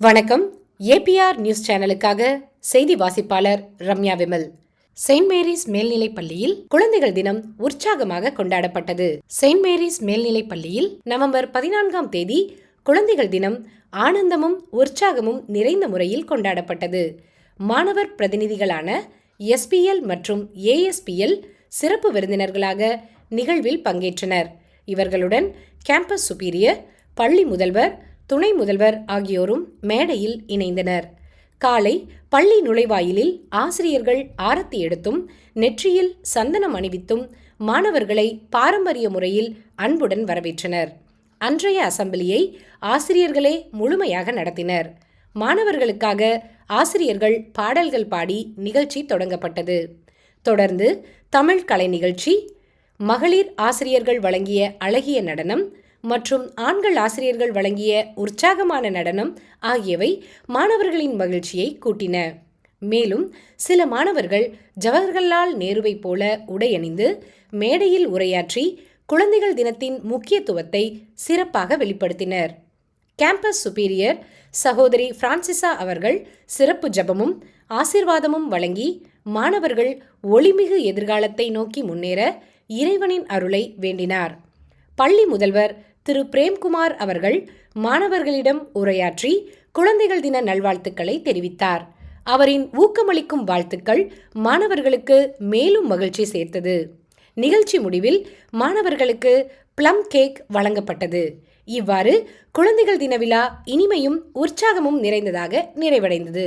வணக்கம். APR news சேனலுக்காக செய்தி வாசிப்பாளர் ரம்யா விமல். செயின்ட் மேரிஸ் மேல்நிலைப் பள்ளியில் குழந்தைகள் தினம் உற்சாகமாக கொண்டாடப்பட்டது. செயின்ட் மேரிஸ் மேல்நிலைப் பள்ளியில் நவம்பர் பதினான்காம் தேதி குழந்தைகள் தினம் ஆனந்தமும் உற்சாகமும் நிறைந்த முறையில் கொண்டாடப்பட்டது. மாணவர் பிரதிநிதிகளான எஸ்பிஎல் மற்றும் ஏஎஸ்பிஎல் சிறப்பு விருந்தினர்களாக நிகழ்வில் பங்கேற்றனர். இவர்களுடன் கேம்பஸ் சுப்பீரியர் பள்ளி முதல்வர் துணை முதல்வர் ஆகியோரும் மேடையில் இணைந்தனர். காலை பள்ளி நுழைவாயிலில் ஆசிரியர்கள் ஆரத்தி எடுத்தும் நெற்றியில் சந்தனம் அணிவித்தும் மாணவர்களை பாரம்பரிய முறையில் அன்புடன் வரவேற்றனர். அன்றைய அசம்பிளியை ஆசிரியர்களே முழுமையாக நடத்தினர். மாணவர்களுக்காக ஆசிரியர்கள் பாடல்கள் பாடி நிகழ்ச்சி தொடங்கப்பட்டது. தொடர்ந்து தமிழ் கலை நிகழ்ச்சி மகளிர் ஆசிரியர்கள் வழங்கிய அழகிய நடனம் மற்றும் ஆண்கள் ஆசிரியர்கள் வழங்கிய உற்சாகமான நடனம் ஆகியவை மாணவர்களின் மகிழ்ச்சியை கூட்டின. மேலும் சில மாணவர்கள் ஜவஹர்லால் நேருவை போல உடையணிந்து மேடையில் உரையாற்றி குழந்தைகள் தினத்தின் முக்கியத்துவத்தை சிறப்பாக வெளிப்படுத்தினர். கேம்பஸ் சுப்பீரியர் சகோதரி பிரான்சிசா அவர்கள் சிறப்பு ஜபமும் ஆசிர்வாதமும் வழங்கி மாணவர்கள் ஒளிமிகு எதிர்காலத்தை நோக்கி முன்னேற இறைவனின் அருளை வேண்டினார். பள்ளி முதல்வர் திரு பிரேம்குமார் அவர்கள் மாணவர்களிடம் உரையாற்றி குழந்தைகள் தின நல்வாழ்த்துக்களை தெரிவித்தார். அவரின் ஊக்கமளிக்கும் வாழ்த்துக்கள் மாணவர்களுக்கு மேலும் மகிழ்ச்சி சேர்த்தது. நிகழ்ச்சி முடிவில் மாணவர்களுக்கு பிளம் கேக் வழங்கப்பட்டது. இவ்வாறு குழந்தைகள் தின விழா இனிமையும் உற்சாகமும் நிறைந்ததாக நிறைவடைந்தது.